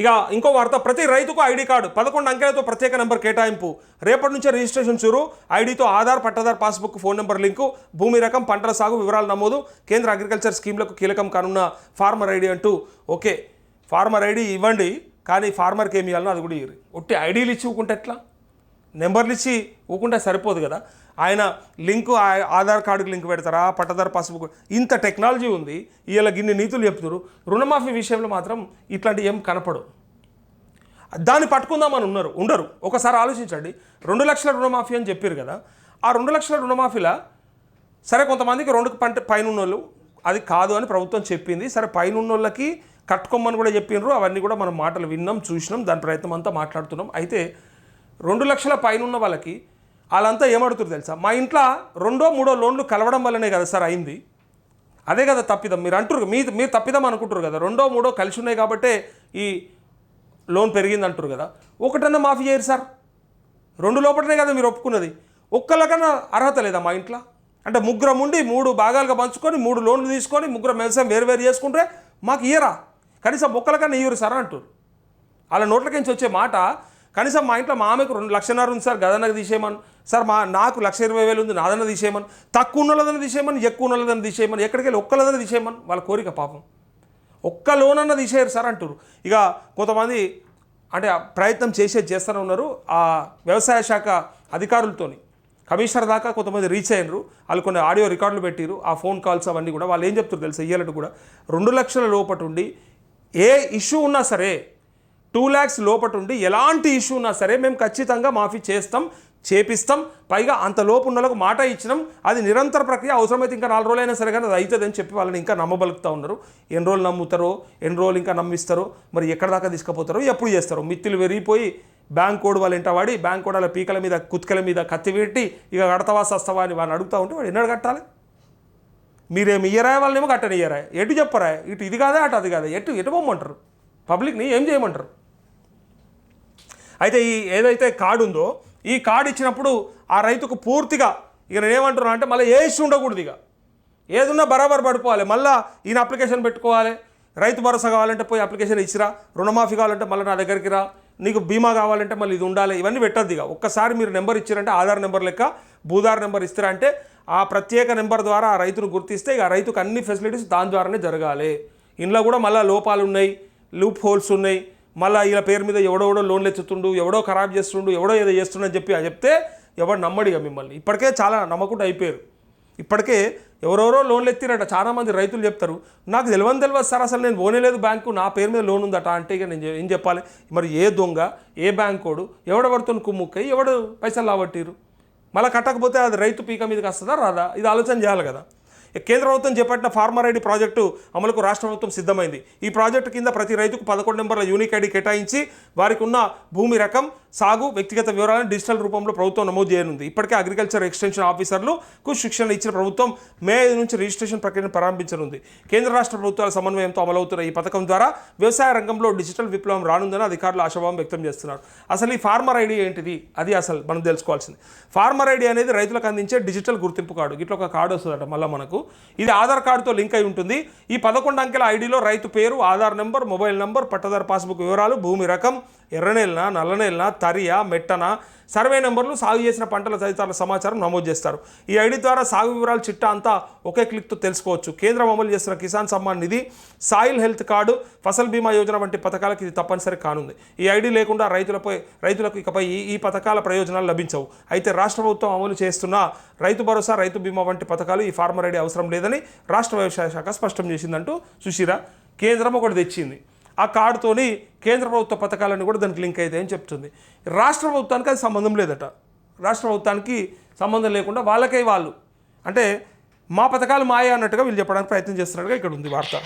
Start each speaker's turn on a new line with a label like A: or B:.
A: ఇక ఇంకో వార్త ప్రతి రైతుకు ఐడి కార్డు పదకొండు అంకెలతో ప్రత్యేక నెంబర్ కేటాయింపు. రేపటి నుంచే రిజిస్ట్రేషన్ చూరు ఐడితో Aadhaar pattadar passbook phone number link. భూమి రకం పంటల సాగు వివరాలు నమోదు. కేంద్ర అగ్రికల్చర్ స్కీమ్లకు కీలకం కానున్న ఫార్మర్ ఐడి అంటూ. ఓకే ఫార్మర్ ఐడి ఇవ్వండి కానీ ఫార్మర్కి ఏమి ఇవ్వాలనో అది కూడా ఇవ్వరు ఒట్టి ఐడీలు ఇచ్చుకుంటే ఎట్లా? నెంబర్లు ఇచ్చి ఊకుంటే సరిపోదు కదా. ఆయన లింకు ఆ- ఆధార్ కార్డుకి లింక్ పెడతారా పట్టదారు పాస్బుక్ ఇంత టెక్నాలజీ ఉంది ఇలా గిన్ని నీతులు చెప్తున్నారు. రుణమాఫీ విషయంలో మాత్రం ఇట్లాంటి ఏం కనపడు దాన్ని పట్టుకుందామని ఉన్నారు ఉండరు. ఒకసారి ఆలోచించండి. రెండు లక్షల రుణమాఫీ అని చెప్పారు కదా. ఆ రెండు లక్షల రుణమాఫీలా? సరే కొంతమందికి రెండు పంట పైన ఉన్నోళ్ళు అది కాదు అని ప్రభుత్వం చెప్పింది. సరే పైన ఉన్నోళ్ళకి కట్టుకోమని కూడా చెప్పిండ్రు అవన్నీ కూడా మనం మాటలు విన్నాం చూసినాం దాని ప్రయత్నం అంతా మాట్లాడుతున్నాం. అయితే రెండు లక్షల పైన ఉన్న వాళ్ళకి వాళ్ళంతా ఏమడుతున్నారు తెలుసా? మా ఇంట్లో రెండో మూడో లోన్లు కలవడం వల్లనే కదా సార్ అయింది. అదే కదా తప్పిదం. మీరు అంటారు మీ మీరు తప్పిదం అనుకుంటారు కదా. రెండో మూడో కలిసి ఉన్నాయి కాబట్టే ఈ లోన్ పెరిగింది అంటారు కదా. ఒకటన్నా మాఫీ చేయరు సార్. రెండు లోపలనే కదా మీరు ఒప్పుకున్నది. ఒక్కళ్ళకన్నా అర్హత లేదా మా ఇంట్లో? అంటే ముగ్గురం ఉండి మూడు భాగాలుగా పంచుకొని మూడు లోన్లు తీసుకొని ముగ్గురం వ్యవసాయం వేరు వేరు చేసుకుంటే మాకు ఇయ్యరా? కనీసం ఒక్కలకన్నా ఇయ్యరు సార్ అంటారు వాళ్ళ నోట్లకించి వచ్చే మాట కనీసం మా ఇంట్లో మా ఆమెకు రెండు లక్షన్నర ఉంది సార్ గదన్నకు తీసేయమని. సార్ మా నాకు లక్ష ఇరవై వేలు ఉంది నాదన్న తీసేయమని. తక్కువ ఉన్నదని తీసేయమని ఎక్కువ ఉన్నదని తీసేయమని ఎక్కడికి వెళ్ళి ఒక్కలదని తీసేయమని వాళ్ళ కోరిక పాపం. ఒక్క లోన్ అన్న తీసేయరు సార్ అంటారు ఇక కొంతమంది అంటే ప్రయత్నం చేసేది చేస్తూనే ఉన్నారు ఆ వ్యవసాయ శాఖ అధికారులతోని. కమిషనర్ దాకా కొంతమంది రీచ్ అయినరు. వాళ్ళు కొన్ని ఆడియో రికార్డులు పెట్టిరు ఆ ఫోన్ కాల్స్ అవన్నీ కూడా. వాళ్ళు ఏం చెప్తారు తెలుసు? ఇయ్యాలంటే కూడా. రెండు లక్షల లోపటుండి ఏ ఇష్యూ ఉన్నా సరే టూ ల్యాక్స్ లోపటుండి ఎలాంటి ఇష్యూ ఉన్నా సరే మేము ఖచ్చితంగా మాఫీ చేస్తాం చేపిస్తాం. పైగా అంత లోపున్నలకు వాళ్ళకు మాట ఇచ్చినాం. అది నిరంతర ప్రక్రియ అవసరమైతే ఇంకా నాలుగు రోజులైనా సరే కానీ అది అవుతుందని చెప్పి వాళ్ళని ఇంకా నమ్మబలుగుతూ ఉన్నారు. ఎన్ని రోజులు నమ్ముతారో ఎన్ని రోజులు ఇంకా నమ్మిస్తారో మరి ఎక్కడ దాకా తీసుకుపోతారో ఎప్పుడు చేస్తారో. మిత్తులు పెరిగిపోయి బ్యాంక్ కోడ్ వాళ్ళ ఇంట వాడి బ్యాంక్ కోడ్ వాళ్ళ పీకల మీద కుత్కల మీద కత్తి పెట్టి ఇక కడతావా సస్తవా అని వాళ్ళని అడుగుతూ ఉంటే వాడు ఎన్నడు కట్టాలి? మీరేమి ఇయ్యరా? వాళ్ళేమో కట్టని ఇయ్యరా ఎటు చెప్పరా? ఇటు ఇది కాదా? అటు అది కాదా? ఎటు ఎటు పోమంటారు పబ్లిక్ని ఏం చేయమంటారు? అయితే ఈ ఏదైతే కార్డు ఉందో ఈ కార్డు ఇచ్చినప్పుడు ఆ రైతుకు పూర్తిగా ఇక నేను ఏమంటున్నా అంటే మళ్ళీ ఏ ఇష్యూ ఉండకూడదు ఇక. ఏదున్నా బరాబర్ పడిపోవాలి. మళ్ళీ ఈయన అప్లికేషన్ పెట్టుకోవాలి. రైతు భరోసా కావాలంటే పోయి అప్లికేషన్ ఇచ్చిరా. రుణమాఫీ కావాలంటే మళ్ళీ నా దగ్గరికి రా. నీకు బీమా కావాలంటే మళ్ళీ ఇది ఉండాలి. ఇవన్నీ పెట్టద్దు ఇక. ఒక్కసారి మీరు నెంబర్ ఇచ్చారంటే ఆధార్ నెంబర్ లెక్క భూదార్ నెంబర్ ఇస్తారా అంటే ఆ ప్రత్యేక నెంబర్ ద్వారా ఆ రైతును గుర్తిస్తే ఇక ఆ రైతుకు అన్ని ఫెసిలిటీస్ దాని ద్వారానే జరగాలి. ఇంట్లో కూడా మళ్ళీ లోపాలు ఉన్నాయి లూప్ హోల్స్ ఉన్నాయి. మళ్ళీ వీళ్ళ పేరు మీద ఎవడెవడో లోన్లు ఎత్తుతుండు ఎవడో ఖరాబ్ చేస్తుండు ఎవడో ఏదో చేస్తుండని చెప్పి ఆ చెప్తే ఎవడు నమ్మడిగా మిమ్మల్ని. ఇప్పటికే చాలా నమ్మకుండా అయిపోయారు. ఇప్పటికే ఎవరెవరో లోన్లు ఎత్తిరట చాలామంది రైతులు చెప్తారు నాకు తెలియని తెలియదు సార్ అసలు నేను పోనేలేదు బ్యాంకు నా పేరు మీద లోన్ ఉందట అంటే ఇక నేను ఏం చెప్పాలి? మరి ఏ దొంగ ఏ బ్యాంకోడు ఎవడెవరితో కుమ్ముక్కై ఎవడు పైసలు లాబట్టిరు మళ్ళీ కట్టకపోతే అది రైతు పీక మీదకి వస్తుందా రాదా? ఇది ఆలోచన చేయాలి కదా. కేంద్ర ప్రభుత్వం చేపట్టిన ఫార్మర్ ఐడి ప్రాజెక్టు అమలుకు రాష్ట్ర ప్రభుత్వం సిద్ధమైంది. ఈ ప్రాజెక్టు కింద ప్రతి రైతుకు పదకొండు నెంబర్ల యూనిక్ ఐడి కేటాయించి వారికి ఉన్న భూమి రకం సాగు వ్యక్తిగత వివరాలను డిజిటల్ రూపంలో ప్రభుత్వం నమోదు చేయనుంది. ఇప్పటికే అగ్రికల్చర్ ఎక్స్టెన్షన్ ఆఫీసర్లకు శిక్షణ ఇచ్చిన ప్రభుత్వం మే ఐదు నుంచి రిజిస్ట్రేషన్ ప్రక్రియను ప్రారంభించనుంది. కేంద్ర రాష్ట్ర ప్రభుత్వాల సమన్వయంతో అమలవుతున్న ఈ పథకం ద్వారా వ్యవసాయ రంగంలో డిజిటల్ విప్లవం రానుందని అధికారులు ఆశాభావం వ్యక్తం చేస్తున్నారు. అసలు ఈ ఫార్మర్ ఐడి ఏంటిది? అది అసలు మనం తెలుసుకోవాల్సింది. ఫార్మర్ ఐడి అనేది రైతులకు అందించే డిజిటల్ గుర్తింపు కార్డు. ఇట్లా ఒక కార్డు వస్తుందట మళ్ళీ మనకు. ఇది ఆధార్ కార్డుతో లింక్ అయి ఉంటుంది. ఈ పదకొండు అంకెల ఐడిలో రైతు పేరు Aadhaar number mobile number pattadar passbook వివరాలు భూమి రకం ఎర్రనేలన నల్లనేలన తరియా మెట్టన సర్వే నెంబర్లు సాగు చేసిన పంటల తదితరాల సమాచారం నమోదు చేస్తారు. ఈ ఐడి ద్వారా సాగు వివరాలు చిట్టా అంతా ఒకే క్లిక్తో తెలుసుకోవచ్చు. కేంద్రం అమలు చేస్తున్న Kisan Samman Nidhi soil health card Fasal Bima Yojana వంటి పథకాలకు ఇది తప్పనిసరి కానుంది. ఈ ఐడి లేకుండా రైతులపై రైతులకు ఇకపై ఈ ఈ పథకాల ప్రయోజనాలు లభించవు. అయితే రాష్ట్ర ప్రభుత్వం అమలు చేస్తున్న రైతు భరోసా రైతు బీమా వంటి పథకాలు ఈ ఫార్మర్ ఐడి అవసరం లేదని రాష్ట్ర వ్యవసాయ శాఖ స్పష్టం చేసిందంటూ సుశీర కేంద్రం ఒకటి తెచ్చింది. ఆ కార్డుతోని కేంద్ర ప్రభుత్వ పథకాలన్నీ కూడా దానికి లింక్ అవుతాయని చెప్తుంది. రాష్ట్ర ప్రభుత్వానికి అది సంబంధం లేదట. రాష్ట్ర ప్రభుత్వానికి సంబంధం లేకుండా వాళ్ళకే వాళ్ళు. అంటే మా పథకాలు మాయే అన్నట్టుగా వీళ్ళు చెప్పడానికి ప్రయత్నం చేస్తున్నట్టుగా ఇక్కడ ఉంది వార్త.